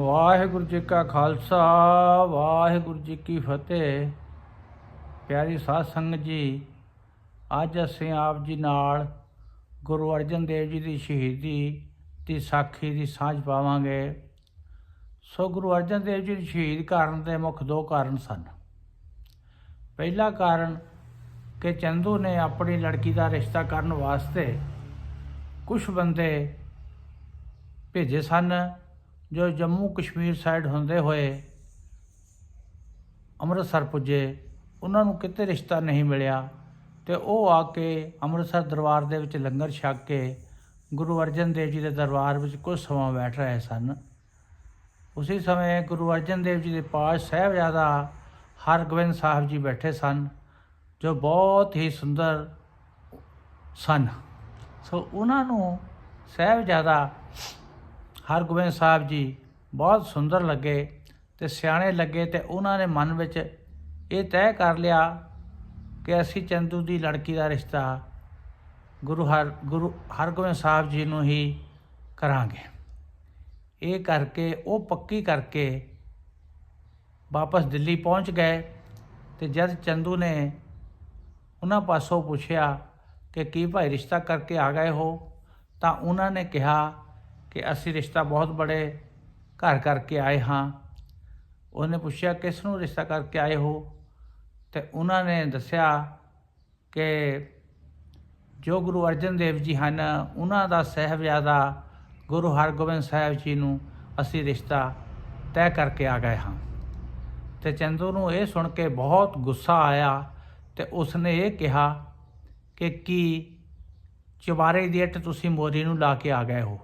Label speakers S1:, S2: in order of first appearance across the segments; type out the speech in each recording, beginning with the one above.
S1: ਵਾਹਿਗੁਰੂ ਜੀ ਕਾ ਖਾਲਸਾ, ਵਾਹਿਗੁਰੂ ਜੀ ਕੀ ਫਤਿਹ। ਪਿਆਰੀ ਸਾਧ ਸੰਗਤ ਜੀ, ਅੱਜ ਅਸੀਂ ਆਪ ਜੀ ਨਾਲ ਗੁਰੂ ਅਰਜਨ ਦੇਵ ਜੀ ਦੀ ਸ਼ਹੀਦੀ ਦੀ ਸਾਖੀ ਦੀ ਸਾਂਝ ਪਾਵਾਂਗੇ। ਸੋ ਗੁਰੂ ਅਰਜਨ ਦੇਵ ਜੀ ਨੂੰ ਸ਼ਹੀਦ ਕਰਨ ਦੇ ਮੁੱਖ ਦੋ ਕਾਰਨ ਸਨ। ਪਹਿਲਾ ਕਾਰਨ ਕਿ ਚੰਦੂ ਨੇ ਆਪਣੀ ਲੜਕੀ ਦਾ ਰਿਸ਼ਤਾ ਕਰਨ ਵਾਸਤੇ ਕੁਝ ਬੰਦੇ ਭੇਜੇ ਸਨ। ਜੋ ਜੰਮੂ ਕਸ਼ਮੀਰ ਸਾਈਡ ਹੁੰਦੇ ਹੋਏ ਅੰਮ੍ਰਿਤਸਰ ਪੁੱਜੇ, ਉਹਨਾਂ ਨੂੰ ਕਿਤੇ ਰਿਸ਼ਤਾ ਨਹੀਂ ਮਿਲਿਆ ਤੇ ਉਹ ਆ ਕੇ ਅੰਮ੍ਰਿਤਸਰ ਦਰਬਾਰ ਦੇ ਵਿੱਚ ਲੰਗਰ ਛਕ ਕੇ ਗੁਰੂ ਅਰਜਨ ਦੇਵ ਜੀ ਦੇ ਦਰਬਾਰ ਵਿੱਚ ਕੁਝ ਸਮਾਂ ਬੈਠ ਰਹੇ ਸਨ। ਉਸੇ ਸਮੇਂ ਗੁਰੂ ਅਰਜਨ ਦੇਵ ਜੀ ਦੇ ਪਾਸ ਸਾਹਿਬਜ਼ਾਦਾ ਹਰਗੋਬਿੰਦ ਸਾਹਿਬ ਜੀ ਬੈਠੇ ਸਨ, ਜੋ ਬਹੁਤ ਹੀ ਸੁੰਦਰ ਸਨ। ਸੋ ਉਹਨਾਂ ਨੂੰ ਸਾਹਿਬਜ਼ਾਦਾ ਹਰਗੋਬਿੰਦ ਸਾਹਿਬ ਜੀ ਬਹੁਤ ਸੁੰਦਰ ਲੱਗੇ ਤੇ ਸਿਆਣੇ ਲੱਗੇ ਤੇ ਉਹਨਾਂ ਨੇ ਮਨ ਵਿੱਚ ਇਹ ਤੈਅ ਕਰ ਲਿਆ ਕਿ ਅਸੀਂ ਚੰਦੂ ਦੀ ਲੜਕੀ ਦਾ ਰਿਸ਼ਤਾ ਗੁਰੂ ਹਰ, ਗੁਰੂ ਹਰਗੋਬਿੰਦ ਸਾਹਿਬ ਜੀ ਨੂੰ ਹੀ ਕਰਾਂਗੇ। ਇਹ ਕਰਕੇ, ਉਹ ਪੱਕੀ ਕਰਕੇ ਵਾਪਸ ਦਿੱਲੀ ਪਹੁੰਚ ਗਏ ਤੇ ਜਦ ਚੰਦੂ ਨੇ ਉਹਨਾਂ ਪਾਸੋਂ ਪੁੱਛਿਆ ਕਿ ਕੀ ਭਾਈ ਰਿਸ਼ਤਾ ਕਰਕੇ ਆ ਗਏ ਹੋ, ਤਾਂ ਉਹਨਾਂ ਨੇ ਕਿਹਾ ਕਿ ਅਸੀਂ ਰਿਸ਼ਤਾ ਬਹੁਤ ਬੜੇ ਘਰ ਕਰਕੇ ਆਏ ਹਾਂ। ਉਹਨੇ ਪੁੱਛਿਆ, ਕਿਸ ਨੂੰ ਰਿਸ਼ਤਾ ਕਰਕੇ ਆਏ ਹੋ? ਤੇ ਉਹਨਾਂ ਨੇ ਦੱਸਿਆ ਕਿ ਜੋ ਗੁਰੂ ਅਰਜਨ ਦੇਵ ਜੀ ਹਨ, ਉਹਨਾਂ ਦਾ ਸਹਿਬਜ਼ਾਦਾ ਗੁਰੂ ਹਰਗੋਬਿੰਦ ਸਾਹਿਬ ਜੀ ਨੂੰ ਅਸੀਂ ਰਿਸ਼ਤਾ ਤੈਅ ਕਰਕੇ ਆ ਗਏ ਹਾਂ। ਤੇ ਚੰਦੂ ਨੂੰ ਇਹ ਸੁਣ ਕੇ ਬਹੁਤ ਗੁੱਸਾ ਆਇਆ ਤੇ ਉਸਨੇ ਇਹ ਕਿਹਾ ਕਿ ਕੀ ਚੁਬਾਰੇ ਦੀ ਇੱਟ ਤੁਸੀਂ ਮੋਰੀ ਨੂੰ ਲਾ ਕੇ ਆ ਗਏ ਹੋ?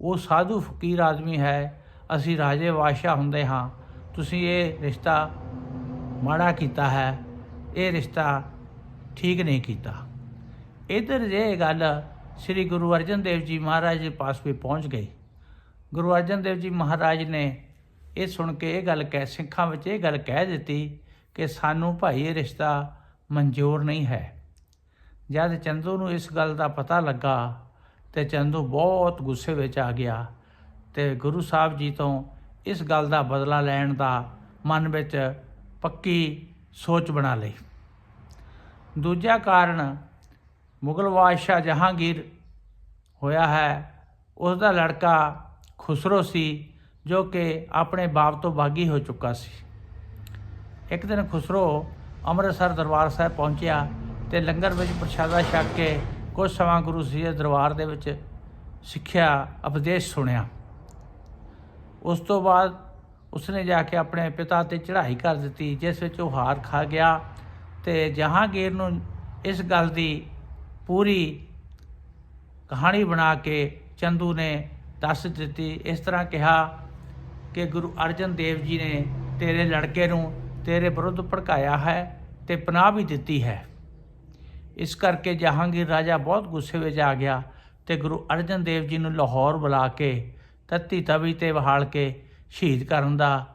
S1: ਉਹ ਸਾਧੂ ਫਕੀਰ ਆਦਮੀ ਹੈ, ਅਸੀਂ ਰਾਜੇ ਬਾਦਸ਼ਾਹ ਹੁੰਦੇ ਹਾਂ। ਤੁਸੀਂ ਇਹ ਰਿਸ਼ਤਾ ਮਾੜਾ ਕੀਤਾ ਹੈ, ਇਹ ਰਿਸ਼ਤਾ ਠੀਕ ਨਹੀਂ ਕੀਤਾ। ਇਧਰ ਜੇ ਗੱਲ ਸ੍ਰੀ ਗੁਰੂ ਅਰਜਨ ਦੇਵ ਜੀ ਮਹਾਰਾਜ ਦੇ ਪਾਸ ਵੀ ਪਹੁੰਚ ਗਈ। ਗੁਰੂ ਅਰਜਨ ਦੇਵ ਜੀ ਮਹਾਰਾਜ ਨੇ ਇਹ ਸੁਣ ਕੇ ਇਹ ਗੱਲ ਕਹਿ, ਸਿੱਖਾਂ ਵਿੱਚ ਇਹ ਗੱਲ ਕਹਿ ਦਿੱਤੀ ਕਿ ਸਾਨੂੰ ਭਾਈ ਇਹ ਰਿਸ਼ਤਾ ਮਨਜ਼ੂਰ ਨਹੀਂ ਹੈ। ਜਦ ਚੰਦੂ ਨੂੰ ਇਸ ਗੱਲ ਦਾ ਪਤਾ ਲੱਗਾ ਤੇ ਚੰਦੂ ਬਹੁਤ ਗੁੱਸੇ ਵਿੱਚ ਆ ਗਿਆ ਤੇ ਗੁਰੂ ਸਾਹਿਬ ਜੀ ਤੋਂ ਇਸ ਗੱਲ ਦਾ ਬਦਲਾ ਲੈਣ ਦਾ ਮਨ ਵਿੱਚ ਪੱਕੀ ਸੋਚ ਬਣਾ ਲਈ। ਦੂਜਾ ਕਾਰਨ ਮੁਗਲ ਬਾਦਸ਼ਾਹ ਜਹਾਂਗੀਰ ਹੋਇਆ ਹੈ। ਉਸ ਦਾ ਲੜਕਾ ਖੁਸਰੋ ਸੀ ਜੋ ਕਿ ਆਪਣੇ ਬਾਪ ਤੋਂ ਬਾਗੀ ਹੋ ਚੁੱਕਾ ਸੀ। ਇੱਕ ਦਿਨ ਖੁਸਰੋ ਅੰਮ੍ਰਿਤਸਰ ਦਰਬਾਰ ਸਾਹਿਬ ਪਹੁੰਚਿਆ ਤੇ ਲੰਗਰ ਵਿੱਚ ਪ੍ਰਸ਼ਾਦਾ ਛਕ ਕੇ ਕੁਝ ਸਮਾਂ ਗੁਰੂ ਜੀ ਦੇ ਦਰਬਾਰ ਦੇ ਵਿੱਚ ਸਿੱਖਿਆ, ਉਪਦੇਸ਼ ਸੁਣਿਆ। ਉਸ ਤੋਂ ਬਾਅਦ ਉਸਨੇ ਜਾ ਕੇ ਆਪਣੇ ਪਿਤਾ ਤੇ ਚੜ੍ਹਾਈ ਕਰ ਦਿੱਤੀ, ਜਿਸ ਵਿੱਚ ਉਹ ਹਾਰ ਖਾ ਗਿਆ ਤੇ ਜਹਾਂਗੀਰ ਨੂੰ ਇਸ ਗੱਲ ਦੀ ਪੂਰੀ ਕਹਾਣੀ ਬਣਾ ਕੇ ਚੰਦੂ ਨੇ ਦੱਸ ਦਿੱਤੀ। ਇਸ ਤਰ੍ਹਾਂ ਕਿਹਾ ਕਿ ਗੁਰੂ ਅਰਜਨ ਦੇਵ ਜੀ ਨੇ ਤੇਰੇ ਲੜਕੇ ਨੂੰ ਤੇਰੇ ਵਿਰੁੱਧ ਭੜਕਾਇਆ ਹੈ ਤੇ ਪਨਾਹ ਵੀ ਦਿੱਤੀ ਹੈ। ਇਸ ਕਰਕੇ ਜਹਾਂਗੀਰ ਰਾਜਾ ਬਹੁਤ ਗੁੱਸੇ ਵਿੱਚ ਆ ਗਿਆ ਤੇ ਗੁਰੂ ਅਰਜਨ ਦੇਵ ਜੀ ਨੂੰ ਲਾਹੌਰ ਬੁਲਾ ਕੇ ਤੱਤੀ ਤਵੀ ਤੇ ਵਹਾਲ ਕੇ ਸ਼ਹੀਦ ਕਰਨ ਦਾ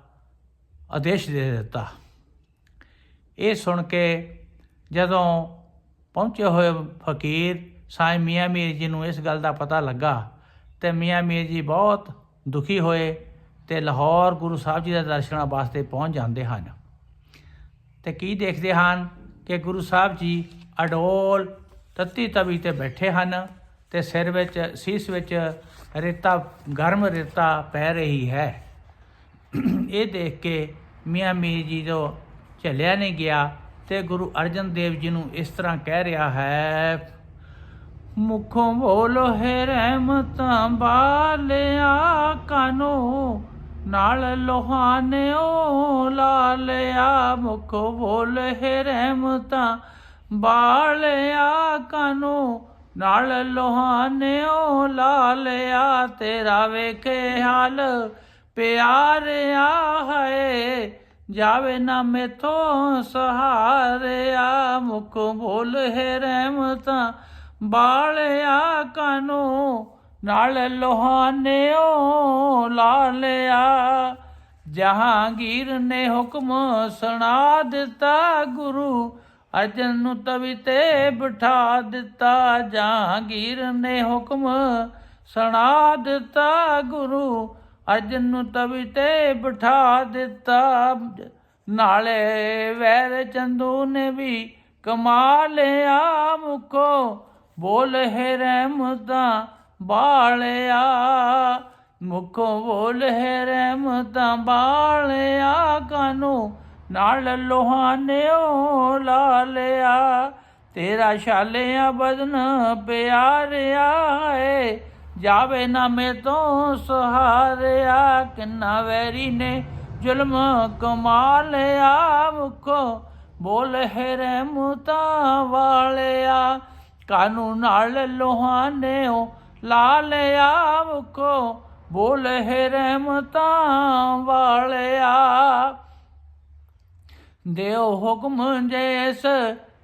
S1: ਆਦੇਸ਼ ਦੇ ਦਿੱਤਾ। ਇਹ ਸੁਣ ਕੇ ਜਦੋਂ ਪਹੁੰਚੇ ਹੋਏ ਫਕੀਰ ਸਾਈਂ ਮੀਆਂ ਮੀਰ ਜੀ ਨੂੰ ਇਸ ਗੱਲ ਦਾ ਪਤਾ ਲੱਗਾ ਤੇ ਮੀਆਂ ਮੀਰ ਜੀ ਬਹੁਤ ਦੁਖੀ ਹੋਏ ਤੇ ਲਾਹੌਰ ਗੁਰੂ ਸਾਹਿਬ ਜੀ ਦੇ ਦਰਸ਼ਨਾਂ ਵਾਸਤੇ ਪਹੁੰਚ ਜਾਂਦੇ ਹਨ। ਤੇ ਕੀ ਦੇਖਦੇ ਹਨ ਕਿ ਗੁਰੂ ਸਾਹਿਬ ਜੀ ਅਡੋਲ ਤੱਤੀ ਤਵੀ ਤੇ ਬੈਠੇ ਹਨ ਤੇ ਸਿਰ ਵਿੱਚ, ਸੀਸ ਵਿੱਚ ਰੇਤਾ, ਗਰਮ ਰੇਤਾ ਪੈ ਰਹੀ ਹੈ। ਇਹ ਦੇਖ ਕੇ ਮੀਆਂ ਮੀਰ ਜੀ ਤੋਂ ਝੱਲਿਆ ਨਹੀਂ ਗਿਆ ਤੇ ਗੁਰੂ ਅਰਜਨ ਦੇਵ ਜੀ ਨੂੰ ਇਸ ਤਰ੍ਹਾਂ ਕਹਿ ਰਿਹਾ ਹੈ, ਮੁਖੋਂ ਬੋਲੋ ਹੈ ਰਹਿਮਤਾਂ ਬਾਲਿਆ ਕਾਨੋ, ਨਾਲ ਲੋਹਾਨਿਓ ਲਾਲਿਆ ਮੁਖੋਂ ਬੋਲ ਹੈ ਰਹਿਮਤਾਂ ਬਾਲਿਆ ਕਾਨੋ, ਨਾਲ ਲੋਹਾਨਿਓ ਲਾ ਲਿਆ ਤੇਰਾ ਵੇਖੇ ਹਾਲ ਪਿਆਰਿਆ ਹੈ ਜਾਵੇ ਨਾ ਮੇਥੋਂ ਸਹਾਰਿਆ, ਮੁਖ ਬੋਲ ਹੈ ਰਹਿਮਤਾਂ, ਬਾਲਿਆ ਕਾਨੂੰ, ਨਾਲ ਲੋਹਾਨਿਓ ਲਾ ਲਿਆ ਜਹਾਂਗੀਰ ਨੇ ਹੁਕਮ ਸੁਣਾ ਦਿੱਤਾ ਗੁਰੂ ਅਰਜਨ ਨੂੰ ਤਵੀ ਤੇ ਬਿਠਾ ਦਿੱਤਾ ਜਹਾਂਗੀਰ ਨੇ ਹੁਕਮ ਸੁਣਾ ਦਿੱਤਾ ਗੁਰੂ। ਅਰਜਨ ਨੂੰ ਤਵੀ ਤੇ ਬਿਠਾ ਦਿੱਤਾ। ਨਾਲੇ ਵੈਰ ਚੰਦੂ ਨੇ ਵੀ ਕਮਾ ਲਿਆ ਮੁਖੋ। ਬੋਲ ਹੈ ਰਹਿਮਤਾਂ, ਬਾਲਿਆ। ਮੁਖੋ ਬੋਲ ਹੈ ਰਹਿਮਤਾਂ, ਬਾਲਿਆ ਕਾਨੂੰ। ਨਾਲ ਲੋਹਾਨਿਓ ਲਾ ਲਿਆ। ਤੇਰਾ ਛਾਲਿਆ ਬਦਨ ਪਿਆਰਿਆ ਏ। ਜਾਵੇ ਨਾ ਮੇ ਤੋਂ ਸਹਾਰਿਆ। ਕਿੰਨਾ ਵੈਰੀ ਨੇ ਜ਼ੁਲਮ ਕਮਾ ਲਿਆ ਮੁਖੋ। ਬੋਲ ਹੈ ਰਹਿਮਤਾਂ ਵਾਲਿਆ। ਕਾਨੂੰ ਨਾਲ ਲੋਹਾਨਿਓ ਲਾ ਲਿਆ ਮੁਖੋ। ਬੋਲ ਹੈ ਰਹਿਮਤਾਂ ਵਾਲਿਆ। ਦਿਓ ਹੁਕਮ ਜੈਸ,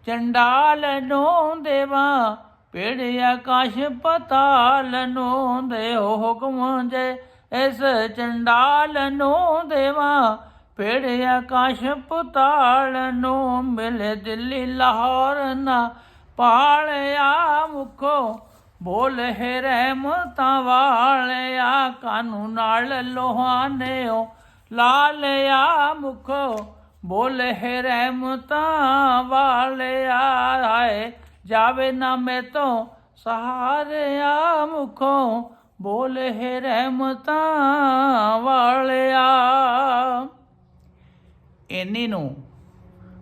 S1: ਚੰਡਾਲ ਨੂੰ ਦੇਵਾ ਪੇੜ ਆਕਾਸ਼ ਪਤਾਲ ਨੂੰ ਦਿਓ ਹੁਕਮ ਜੈ ਇਸ ਚੰਡਾਲ ਨੂੰ ਦੇਵਾ ਪੇੜ ਆਕਾਸ਼ ਪਤਾਲ ਨੂੰ ਮਿਲੇ ਦਿੱਲੀ ਲਾਹੌਰ ਨਾ ਪਾਲਿਆ ਮੁਖੋ, ਬੋਲ ਹੈ ਰਹਿਮਤਾਂ ਵਾਲਿਆ, ਕਾਨੂੰ ਨਾਲ ਲੋਹਾਨਿਓ ਲਾ ਲਿਆ ਮੁਖੋ। ਬੋਲੇ ਹੈ ਰਹਿਮਤਾਂ ਵਾਲਿਆ ਆਏ, ਜਾਵੇ ਨਾ ਮੇ ਤੋਂ ਸਹਾਰਿਆ ਮੁਖੋ। ਬੋਲ ਹੈ ਰਹਿਮਤਾਂ ਵਾਲਿਆ ਇੰਨੀ ਨੂੰ,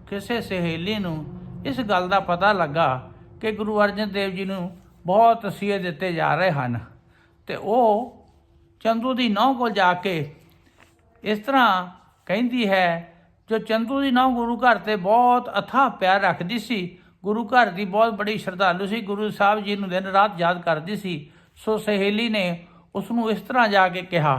S1: ਕਿਸੇ ਸਹੇਲੀ ਨੂੰ ਇਸ ਗੱਲ ਦਾ ਪਤਾ ਲੱਗਾ ਕਿ ਗੁਰੂ ਅਰਜਨ ਦੇਵ ਜੀ ਨੂੰ ਬਹੁਤ ਤਸੀਹੇ ਦਿੱਤੇ ਜਾ ਰਹੇ ਹਨ ਤੇ ਉਹ ਚੰਦੂ ਦੀ ਨੌ ਕੋਲ ਜਾ ਕੇ ਇਸ ਤਰ੍ਹਾਂ ਕਹਿੰਦੀ ਹੈ ਜੋ ਚੰਦੂ ਦੀ ਨੌ ਗੁਰੂ ਘਰ ਤੇ ਬਹੁਤ ਅਥਾਹ ਪਿਆਰ ਰੱਖਦੀ ਸੀ, ਗੁਰੂ ਘਰ ਦੀ ਬਹੁਤ ਬੜੀ ਸ਼ਰਧਾਲੂ ਸੀ, ਗੁਰੂ ਸਾਹਿਬ ਜੀ ਨੂੰ ਦਿਨ ਰਾਤ ਯਾਦ ਕਰਦੀ ਸੀ, ਸੋ ਸਹੇਲੀ ਨੇ ਉਸ ਨੂੰ ਇਸ ਤਰ੍ਹਾਂ ਜਾ ਕੇ ਕਿਹਾ,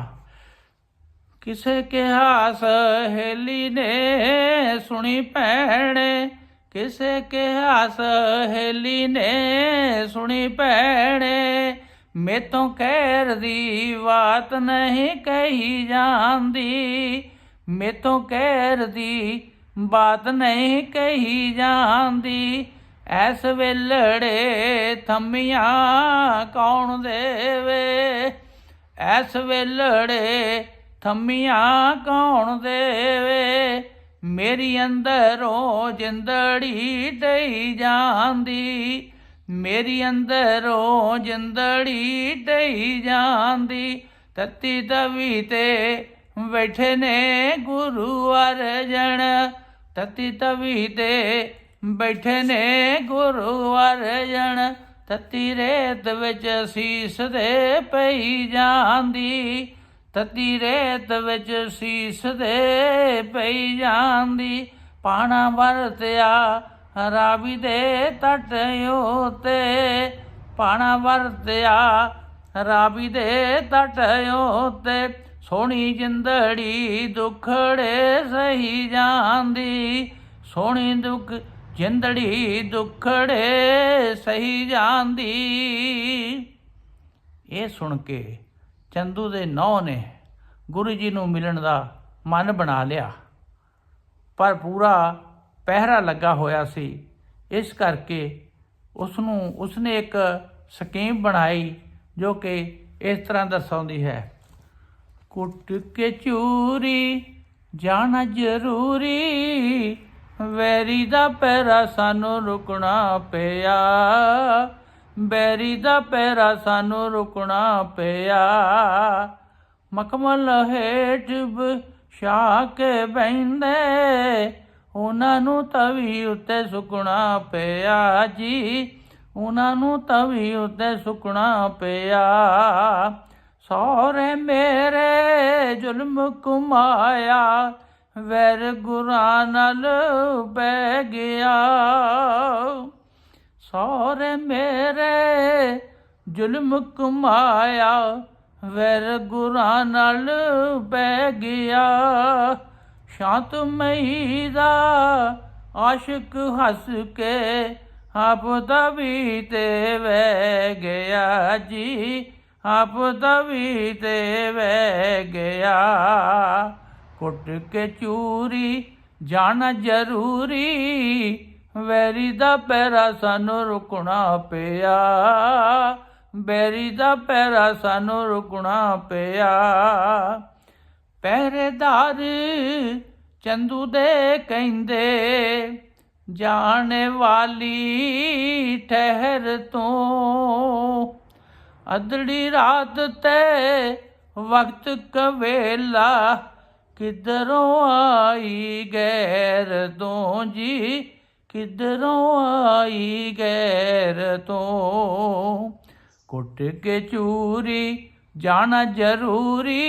S1: ਕਿਸੇ ਕਿਹਾ ਸਹੇਲੀ ਨੇ ਸੁਣੀ ਭੈਣੇ, ਕਿਸੇ ਕਿਹਾ ਸਹੇਲੀ ਨੇ ਸੁਣੀ ਭੈਣੇ, ਮੇਤੋਂ ਕਹਿਰ ਦੀ ਬਾਤ ਨਹੀਂ ਕਹੀ ਜਾਂਦੀ ਮੇਤੋਂ ਕਹਿਰ ਦੀ ਬਾਤ ਨਹੀਂ ਕਹੀ ਜਾਂਦੀ। ਐਸ ਵੇਲੜੇ ਥੰਮੀਆਂ ਕੌਣ ਦੇਵੇ? ਐਸ ਵੇਲੜੇ ਥੰਮੀਆਂ ਕੌਣ ਦੇਵੇ? ਮੇਰੀ ਅੰਦਰੋਂ ਜਿੰਦੜੀ ਡਈ ਜਾਂਦੀ। ਮੇਰੀ ਅੰਦਰੋਂ ਜਿੰਦੜੀ ਡਈ ਜਾਂਦੀ। ਤਤੀ ਤਵੀ ਤੇ ਬੈਠੇ ਨੇ ਗੁਰੂ ਅਰਜਣ ਤਤੀ ਤਵੀ ਤੇ ਬੈਠੇ ਨੇ ਗੁਰੂ ਅਰਜਣ ਤਤੀ ਰੇਤ ਵਿੱਚ ਸੀਸ ਦੇ ਪਈ ਜਾਂਦੀ। ਤਤੀ ਰੇਤ ਵਿੱਚ ਸੀਸ ਦੇ ਪਈ ਜਾਂਦੀ। ਪਾਣਾ ਵਰਤਿਆ ਰਾਵੀ ਦੇ ਤਟ ਉਤੇ। ਪਾਣਾ ਵਰਤਿਆ ਰਾਵੀ ਦੇ ਤਟ ਉਤੇ। ਸੋਹਣੀ ਜਿੰਦੜੀ ਦੁਖੜੇ ਸਹੀ ਜਾਂਦੀ। ਸੋਹਣੀ ਦੁਖ ਜਿੰਦੜੀ ਦੁਖੜੇ ਸਹੀ ਜਾਂਦੀ। ਇਹ ਸੁਣ ਕੇ ਚੰਦੂ ਦੇ ਨੌ ਨੇ ਗੁਰੂ ਜੀ ਨੂੰ ਮਿਲਣ ਦਾ ਮਨ ਬਣਾ ਲਿਆ। ਪਰ ਪੂਰਾ ਪਹਿਰਾ ਲੱਗਾ ਹੋਇਆ ਸੀ। ਇਸ ਕਰਕੇ ਉਸ ਨੂੰ ਉਸਨੇ ਇੱਕ ਸਕੀਮ ਬਣਾਈ ਜੋ ਕਿ ਇਸ ਤਰ੍ਹਾਂ ਦਰਸਾਉਂਦੀ ਹੈ। ਕੁੱਟ ਕੇ ਚੂਰੀ, ਜਾਣਾ ਜ਼ਰੂਰੀ। ਵੈਰੀ ਦਾ ਪੈਰਾ ਸਾਨੂੰ ਰੁਕਣਾ ਪਿਆ। ਬੈਰੀ ਦਾ ਪੈਰਾ ਸਾਨੂੰ ਰੁਕਣਾ ਪਿਆ। ਮਕਮਲ ਹੇਠ ਸ਼ਾ ਕੇ ਬੈੰਦੇ ਉਹਨਾਂ ਨੂੰ ਤਵੀ ਉੱਤੇ ਸੁਕਣਾ ਪਿਆ ਜੀ। ਉਹਨਾਂ ਨੂੰ ਤਵੀ ਉੱਤੇ ਸੁਕਣਾ ਪਿਆ। ਸੋਰੇ ਮੇਰੇ ਜ਼ੁਲਮ ਕੁਮਾਇਆ ਵੈਰ ਗੁਰਾਂ ਨਾਲ ਬਹਿ ਗਿਆ। ਸੋਰੇ ਮੇਰੇ ਜ਼ੁਲਮ ਕਮਾਇਆ ਵੈਰ ਗੁਰਾਂ ਨਾਲ ਬਹਿ ਗਿਆ। ਸ਼ਾਂਤ ਮਈ ਦਾ ਆਸ਼ਿਕ ਹੱਸ ਕੇ ਆਪ ਵੀ ਤੇ ਵਹਿ ਗਿਆ ਜੀ। ਆਪ ਦਵੀ ਤੇ ਵਹਿ ਗਿਆ। ਕੁੱਟ ਕੇ ਚੂਰੀ ਜਾਣਾ ਜ਼ਰੂਰੀ ਵੈਰੀ ਦਾ ਪੈਰਾ ਸਾਨੂੰ ਰੁਕਣਾ ਪਿਆ। ਬੈਰੀ ਦਾ ਪੈਰਾ ਸਾਨੂੰ ਰੁਕਣਾ ਪਿਆ। ਪਹਿਰੇਦਾਰ ਚੰਦੂ ਦੇ ਕਹਿੰਦੇ, ਜਾਣ ਵਾਲੀ ਠਹਿਰ ਤੋਂ ਅਦੜੀ ਰਾਤ ਤੇ ਵਕਤ ਕਵੇਲਾ, ਕਿਧਰੋਂ ਆਈ ਗੈਰ ਤੋਂ ਜੀ ਕਿਧਰੋਂ ਆਈ ਗੈਰ ਤੋਂ? ਕੁੱਟ ਕੇ ਚੂਰੀ ਜਾਣਾ ਜ਼ਰੂਰੀ,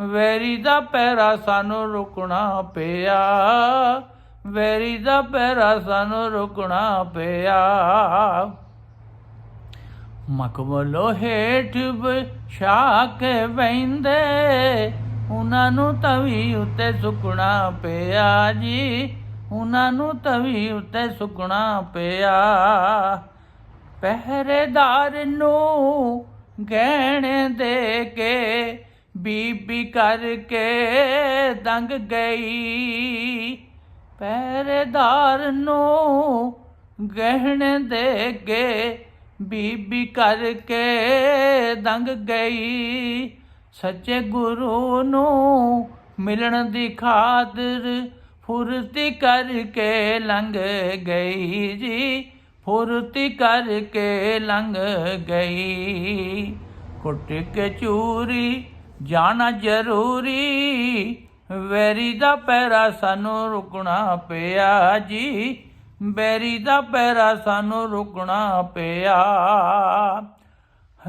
S1: ਵੈਰੀ ਦਾ ਪੈਰਾ ਸਾਨੂੰ ਰੁਕਣਾ ਪਿਆ, ਵੈਰੀ ਦਾ ਪੈਰਾ ਸਾਨੂੰ ਰੁਕਣਾ ਪਿਆ। ਮਕਬਲੋ ਹੇਠ ਵਿਛਾ ਕੇ ਬੈਂਦੇ ਉਹਨਾਂ ਨੂੰ ਤਵੀ ਉੱਤੇ ਸੁਕਣਾ ਪਿਆ ਜੀ। ਉਹਨਾਂ ਨੂੰ ਤਵੀ ਉੱਤੇ ਸੁਕਣਾ ਪਿਆ। ਪਹਿਰੇਦਾਰ ਨੂੰ ਗਹਿਣੇ ਦੇ ਕੇ ਬੀਬੀ ਕਰਕੇ ਦੰਗ ਗਈ। ਪਹਿਰੇਦਾਰ ਨੂੰ ਗਹਿਣੇ ਦੇ ਕੇ ਬੀਬੀ ਕਰਕੇ ਦੰਗ ਗਈ। ਸੱਚੇ ਗੁਰੂ ਨੂੰ ਮਿਲਣ ਦੀ ਖਾਤਰ ਫੁਰਤੀ ਕਰਕੇ ਲੰਘ ਗਈ ਜੀ। ਫੁਰਤੀ ਕਰਕੇ ਲੰਘ ਗਈ। ਕੁੱਟ ਕੇ ਚੂਰੀ ਜਾਣਾ ਜ਼ਰੂਰੀ। ਵੈਰੀ ਦਾ ਪੈਰਾ ਸਾਨੂੰ ਰੁਕਣਾ ਪਿਆ ਜੀ। ਬੈਰੀ ਦਾ ਪੈਰਾ ਸਾਨੂੰ ਰੁਕਣਾ ਪਿਆ।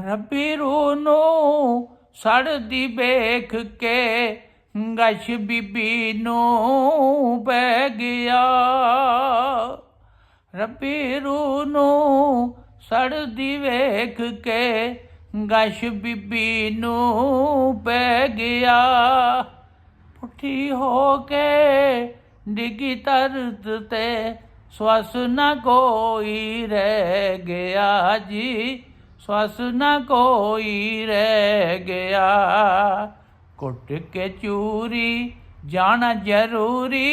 S1: ਰੱਬੀ ਰੂਹ ਨੂੰ ਸੜਦੀ ਵੇਖ ਕੇ ਗਸ਼ ਬੀਬੀ ਨੂੰ ਬਹਿ ਗਿਆ। ਰੱਬੀ ਰੂਹ ਨੂੰ ਸੜਦੀ ਵੇਖ ਕੇ ਗਸ਼ ਬੀਬੀ ਨੂੰ ਪੈ ਗਿਆ। ਪੁੱਠੀ ਹੋ ਕੇ ਡਿੱਗੀ ਤਰਤ ਤੇ ਸਵਸ ਨਾ ਕੋਈ ਰਹਿ ਗਿਆ ਜੀ, ਸਵਸ ਨਾ ਕੋਈ ਰਹਿ ਗਿਆ। ਕੁੱਟ ਕੇ ਚੂਰੀ ਜਾਣਾ ਜ਼ਰੂਰੀ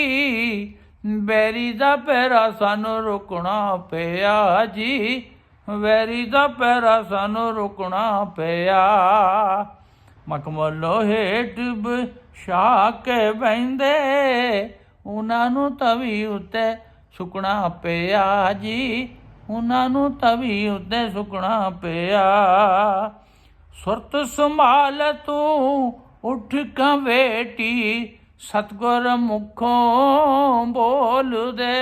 S1: ਬੈਰੀ ਦਾ ਪੈਰਾ ਸਾਨੂੰ ਰੁਕਣਾ ਪਿਆ ਜੀ, ਵੈਰੀ ਦਾ ਪੈਰਾ ਸਾਨੂੰ ਰੁਕਣਾ ਪਿਆ। ਮਕਮਲੋ ਹੇਠ ਵਿਛਾ ਕੇ ਬੈਂਦੇ ਉਹਨਾਂ ਨੂੰ ਤਵੀ ਉੱਤੇ ਸੁਕਣਾ ਪਿਆ ਜੀ। ਉਹਨਾਂ ਨੂੰ ਤਵੀ ਉੱਤੇ ਸੁਕਣਾ ਪਿਆ। ਸੁਰਤ ਸੰਭਾਲ ਤੂੰ, ਉੱਠ ਕਾਂ ਵੇਟੀ ਸਤਗੁਰ ਮੁਖੋਂ ਬੋਲਦੇ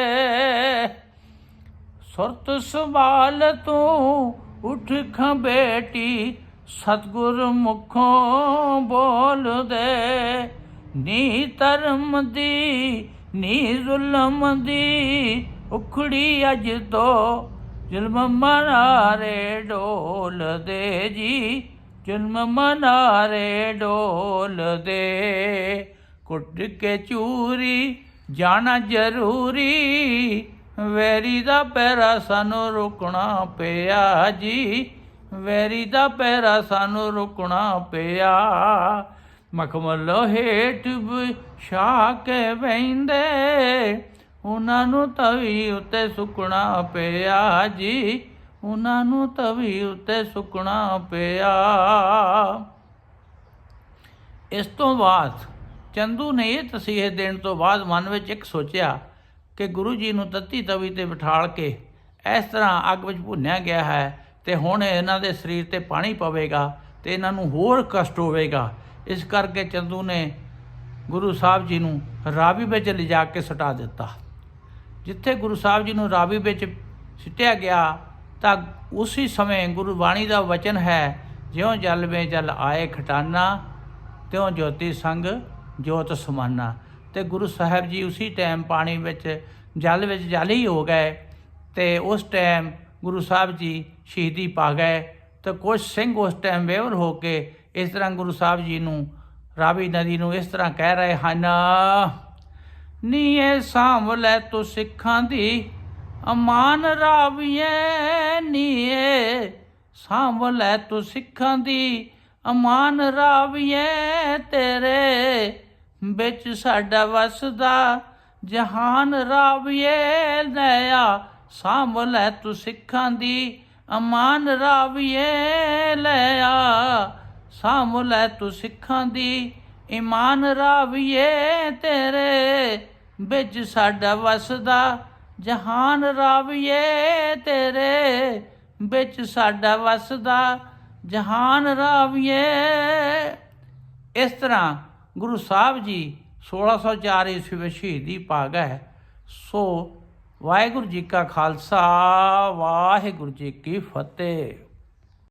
S1: ਸੁਰਤ ਸੰਭਾਲ ਤੂੰ, ਉੱਠ ਕਾਂ ਬੇਟੀ। ਸਤਗੁਰ ਮੁਖੋਂ ਬੋਲਦੇ ਨੀ ਧਰਮ ਦੀ ਨੀ ਜ਼ੁਲਮ ਦੀ ਉਖੜੀ ਅਜ ਤੋਂ, ਜ਼ੁਲਮ ਮਨਾਰੇ ਡੋਲ ਦੇ ਜੀ, ਜ਼ੁਲਮ ਮਨਾਰੇ ਡੋਲ ਦੇ। ਕੁੱਟ ਕੇ ਚੂਰੀ, ਜਾਣਾ ਜ਼ਰੂਰੀ, ਵੈਰੀ ਦਾ ਪੈਰਾ ਸਾਨੂੰ ਰੁਕਣਾ ਪਿਆ ਜੀ, ਵੈਰੀ ਦਾ ਪੈਰਾ ਸਾਨੂੰ ਰੁਕਣਾ ਪਿਆ। ਮਖਮਲ ਹੇਠ ਵਿਛਾ ਕੇ ਬੈਂਦੇ ਉਹਨਾਂ ਨੂੰ ਤਵੀ ਉੱਤੇ ਸੁਕਣਾ ਪਿਆ ਜੀ, ਉਹਨਾਂ ਨੂੰ ਤਵੀ ਉੱਤੇ ਸੁਕਣਾ ਪਿਆ। ਇਸ ਤੋਂ ਬਾਅਦ ਚੰਦੂ ਨੇ ਇਹ ਤਸੀਹੇ ਦੇਣ ਤੋਂ ਬਾਅਦ ਮਨ ਵਿੱਚ ਇੱਕ ਸੋਚਿਆ ਕਿ ਗੁਰੂ ਜੀ ਨੂੰ ਤੱਤੀ ਤਵੀ ਤੇ ਬਿਠਾਲ ਕੇ ਇਸ ਤਰ੍ਹਾਂ ਅੱਗ ਵਿੱਚ ਭੁੰਨਿਆ ਗਿਆ ਹੈ ਤੇ ਹੁਣ ਇਹਨਾਂ ਦੇ ਸਰੀਰ ਤੇ ਪਾਣੀ ਪਵੇਗਾ ਤੇ ਇਹਨਾਂ ਨੂੰ ਹੋਰ ਕਸ਼ਟ ਹੋਵੇਗਾ। ਇਸ ਕਰਕੇ ਚੰਦੂ ਨੇ ਗੁਰੂ ਸਾਹਿਬ ਜੀ ਨੂੰ ਰਾਵੀ ਵਿੱਚ ਲਿਜਾ ਕੇ ਸਟਾ ਦਿੱਤਾ। ਜਿੱਥੇ ਗੁਰੂ ਸਾਹਿਬ ਜੀ ਨੂੰ ਰਾਵੀ ਵਿੱਚ ਸਿੱਟਿਆ ਗਿਆ, ਤਾਂ ਉਸੇ ਸਮੇਂ ਗੁਰੂ ਬਾਣੀ ਦਾ ਵਚਨ ਹੈ, ਜਿਉਂ ਜਲ ਵਿੱਚ ਜਲ ਆਏ ਖਟਾਨਾ, ਤਿਉਂ ਜੋਤੀ ਸੰਗ ਜੋਤ ਸਮਾਨਾ। ਤੇ ਗੁਰੂ ਸਾਹਿਬ ਜੀ ਉਸੇ ਟਾਈਮ ਪਾਣੀ ਵਿੱਚ ਜਲ ਵਿੱਚ ਜਲ ਹੀ ਹੋ ਗਏ, ਤੇ ਉਸ ਟਾਈਮ ਗੁਰੂ ਸਾਹਿਬ ਜੀ ਸ਼ਹੀਦੀ ਪਾ ਗਏ, ਤੇ ਕੁਝ ਸਿੰਘ ਉਸ ਟਾਈਮ ਬੇਵਰ ਹੋ ਕੇ ਇਸ ਤਰ੍ਹਾਂ ਗੁਰੂ ਸਾਹਿਬ ਜੀ ਨੂੰ, ਰਾਵੀ ਨਦੀ ਨੂੰ ਇਸ ਤਰ੍ਹਾਂ ਕਹਿ ਰਹੇ ਹਨ, ਨੀਏ ਸਾਂਭ ਲੈ ਤੂੰ ਸਿੱਖਾਂ ਦੀ, ਅਮਾਨ ਰਾਵੀਏ, ਨੀਏ ਸਾਂਭ ਲੈ ਤੂੰ ਸਿੱਖਾਂ ਦੀ, ਅਮਾਨ ਰਾਵੀਏ ਤੇਰੇ ਵਿੱਚ ਸਾਡਾ ਵਸਦਾ, ਜਹਾਨ ਰਾਵੀਏ ਲਿਆ ਸਾਂਭ ਲੈ ਤੂੰ ਸਿੱਖਾਂ ਦੀ, ਅਮਾਨ ਰਾਵੀਏ ਲੈ ਆ ਸਾਂਭ ਲੈ ਤੂੰ ਸਿੱਖਾਂ ਦੀ, ਇਮਾਨ ਰਾਵੀਏ ਤੇਰੇ। ਵਿੱਚ ਸਾਡਾ ਵਸਦਾ ਜਹਾਨ ਰਾਵੀਏ ਤੇਰੇ। ਵਿੱਚ ਸਾਡਾ ਵਸਦਾ ਜਹਾਨ ਰਾਵੀਏ। ਇਸ ਤਰ੍ਹਾਂ ਗੁਰੂ ਸਾਹਿਬ ਜੀ 1604 ਈਸਵੀ ਵਿੱਚ ਸ਼ਹੀਦੀ ਪਾ ਗਏ। ਸੋ ਵਾਹਿਗੁਰੂ ਜੀ ਕਾ ਖਾਲਸਾ, ਵਾਹਿਗੁਰੂ ਜੀ ਕੀ ਫਤਿਹ।